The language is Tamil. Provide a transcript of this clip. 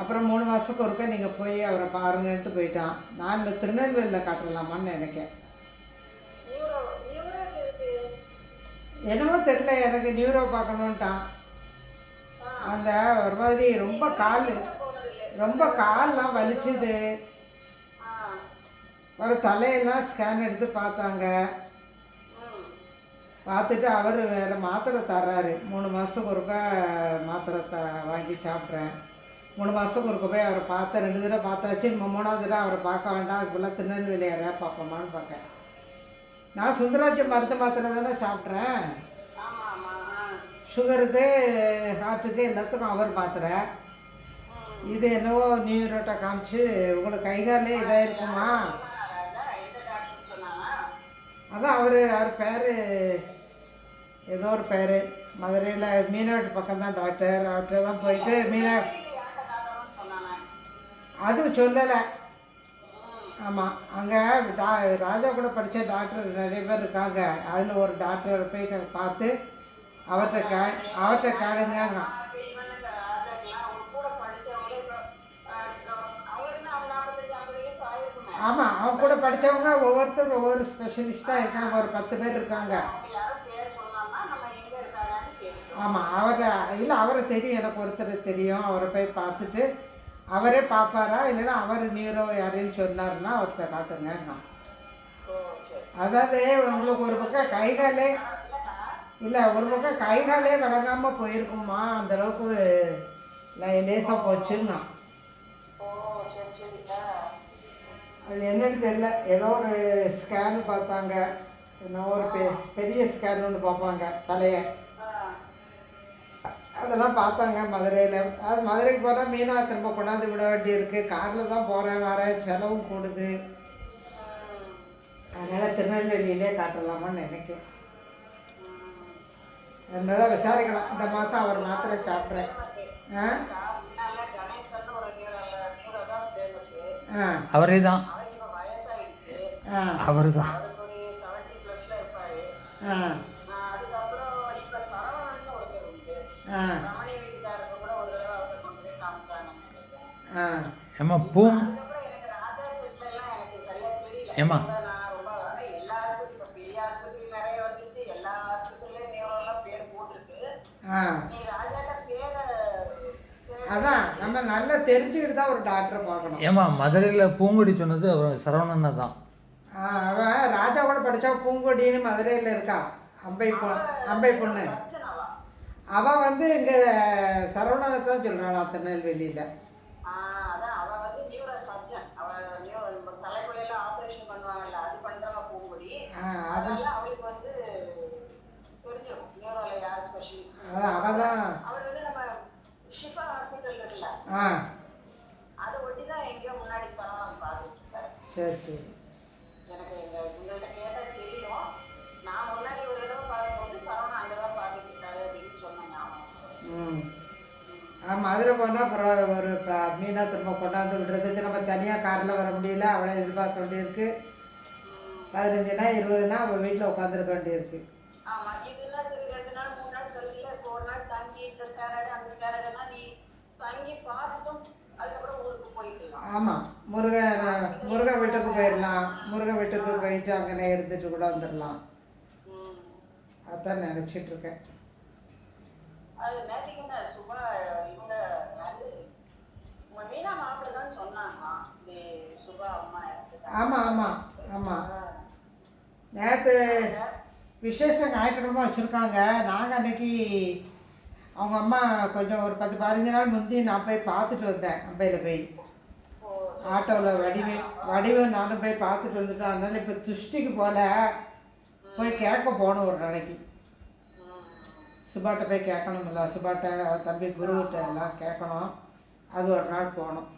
அப்புறம் மூணு மாதத்துக்கு ஒருக்கா நீங்கள் போய் அவரை பாருங்கன்ட்டு போயிட்டான். நான் இந்த திருநெல்வேலியில் காட்டலாமான்னு நினைக்கேன். என்னமோ தெரியல எனக்கு நியூரோ பார்க்கணுன்ட்டான் அந்த ஒரு மாதிரி ரொம்ப கால் ரொம்ப கால்லாம் வலிச்சுது. ஒரு தலையெல்லாம் ஸ்கேன் எடுத்து பார்த்தாங்க. பார்த்துட்டு அவர் வேறு மாத்திரை தர்றாரு. மூணு மாதத்துக்கு ஒருக்கா மாத்திரை த வாங்கி சாப்பிட்றேன். மூணு மாதத்துக்கு ஒருக்க போய் அவரை பார்த்தேன் ரெண்டு தடவை பார்த்தாச்சு. நம்ம மூணாவது தடவை அவரை பார்க்க வேண்டாம். அதுக்குள்ளே திருநெல்வேலி யாரையா பார்ப்போமான்னு பார்க்கேன். நான் சுந்தராஜ மருந்து மாத்திரை தானே சாப்பிட்றேன். சுகருக்கு ஹார்ட்டுக்கு எல்லாத்துக்கும் அவர் மாத்திரை. ம். இது என்னவோ நியூரோட்டை காமிச்சு உங்களுக்கு கை காலே இதாக இருக்குமா? அதான் அவர் அவர் பேர் ஏதோ ஒரு பேர். மதுரையில் மீனாட்டு பக்கம் தான் டாக்டர் அவர்கிட்ட தான் போயிட்டு மீனா அது சொல்லலை. ஆமாம் அங்கே டா ராஜா கூட படித்த டாக்டர் நிறைய பேர் இருக்காங்க. அதில் ஒரு டாக்டரை போய் பார்த்து அவர்கிட்ட கே அவர்கிட்ட கேளுங்க ஆமாம் அவங்க கூட படித்தவங்க ஒவ்வொருத்தரும் ஒவ்வொரு ஸ்பெஷலிஸ்ட்டாக இருக்காங்க. ஒரு பத்து பேர் இருக்காங்க. ஆமாம் அவரை இல்லை அவரை தெரியும். எனக்கு ஒருத்தர் தெரியும். அவரை போய் பார்த்துட்டு அவரே பார்ப்பாரா இல்லைன்னா அவர் நியூரோ யாரையும் சொன்னாருன்னா அவர்கிட்ட காட்டுங்க ஓ சரி அதாவது உங்களுக்கு ஒரு பக்கம் கை காலே இல்லை ஒரு பக்கம் கை காலே விளங்காமல் போயிருக்குமா அந்த அளவுக்கு லே- லேசா போச்சுங்க ஓ சரி சரி ஆ. அது என்னன்னு தெரியல. ஏதோ ஒரு ஸ்கேன் பார்த்தாங்க. என்ன ஒரு பெ பெரிய ஸ்கேன் ஒன்று பார்ப்பாங்க தலையை. அதெல்லாம் பார்த்தாங்க மதுரையில். அது மதுரைக்கு போனால் மீனா திரும்ப கொண்டாந்து விட வேண்டியிருக்கு. காரில் தான் போகிறேன் வரேன் செலவும் கூடுது. அதனால் திருநெல்வேலியிலே காட்டலாமான்னு நினைக்கிறேன் அதனால விசாரிக்கலாம் இந்த மாதம் அவர் மாத்திரை சாப்பிட்றேன். ஆ? அவரே தான் அவர் தான் ஆ. ஏம்மா பூ? பேரை- அதான் நம்ம நல்லா தெரிஞ்சுக்கிட்டு தான் ஒரு டாக்டரை பார்க்கணும். ஏம்மா மதுரையில் பூங்குடி சொன்னது அவர் சரவணனை தான். அவன் ராஜா கூட படித்தா பூங்கொடின்னு மதுரையில் இருக்கா. அம்பை பொ அம்பை பொண்ணு. அவள் வந்து இங்கே சரவணனை தான் சொல்கிறாளா திருநெல்வேலியில். ஆ அதான் அவ வந்து மதுரை போனால் அப்புறம் ஒரு ப- மீனா திரும்ப கொண்டாந்து விடுறதுக்கு நம்ம தனியாக காரில் வர முடியல. அவளை எதிர்பார்க்க வேண்டியிருக்கு. பதினஞ்சுனா இருபதுனா அவள் வீட்டில் உட்காந்துருக்க வேண்டியிருக்கு. ஆமாம் முருகன் முருகன் வீட்டுக்கு போயிடலாம். முருகன் வீட்டுக்கு போயிட்டு அங்கே இருந்துட்டு கூட வந்துடலாம். அதான் நினச்சிட்டு இருக்கேன். அது நேற்றுக்கு என்ன ஆமாம் ஆமாம் ஆமாம் நேற்று விசேஷம் ஞாயிற்றுக்கிழமை வச்சுருக்காங்க. நாங்கள் அன்னைக்கு அவங்க அம்மா கொஞ்சம் ஒரு பத்து பதினஞ்சு நாள் முந்தி நான் போய் பார்த்துட்டு வந்தேன் அம்பையில் போய். ஆட்டோவில் வடிவு வடிவு நானும் போய் பார்த்துட்டு வந்துட்டோம். அதனால் இப்போ துஷ்டிக்கு போல போய் கேட்க போகணும் ஒரு நாளைக்கு. சுபாட்டை சுபாட்ட போய் கேட்கணும்ல. சுபாட்ட தம்பி குருவிட்ட எல்லாம் கேட்கணும். அது ஒரு நாள் போகணும்